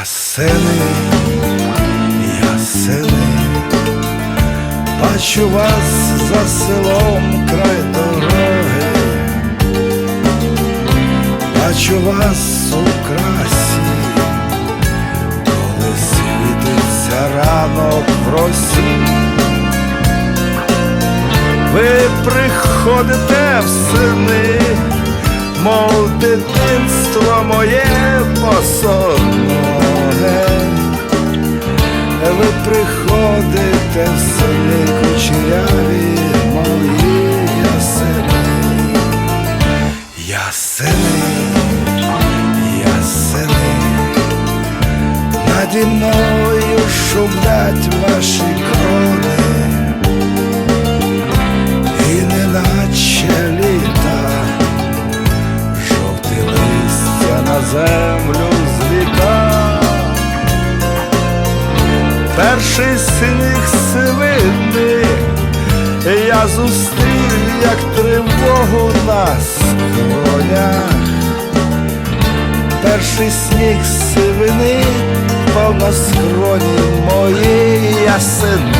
Ясени, ясени, бачу вас за селом край дороги, бачу вас у красі, коли світиться ранок в росі. Ви приходите в сини, мов дитинство моє посоноге. Приходите в сини кучеряві мої ясени, ясени, ясени, наді мною шумлять ваші крони. І неначе літа, жовте листя на землю перший сніг сивини. Я зустрів, як тривогу на скронях, перший сніг сивини впав на скроні моєї ясени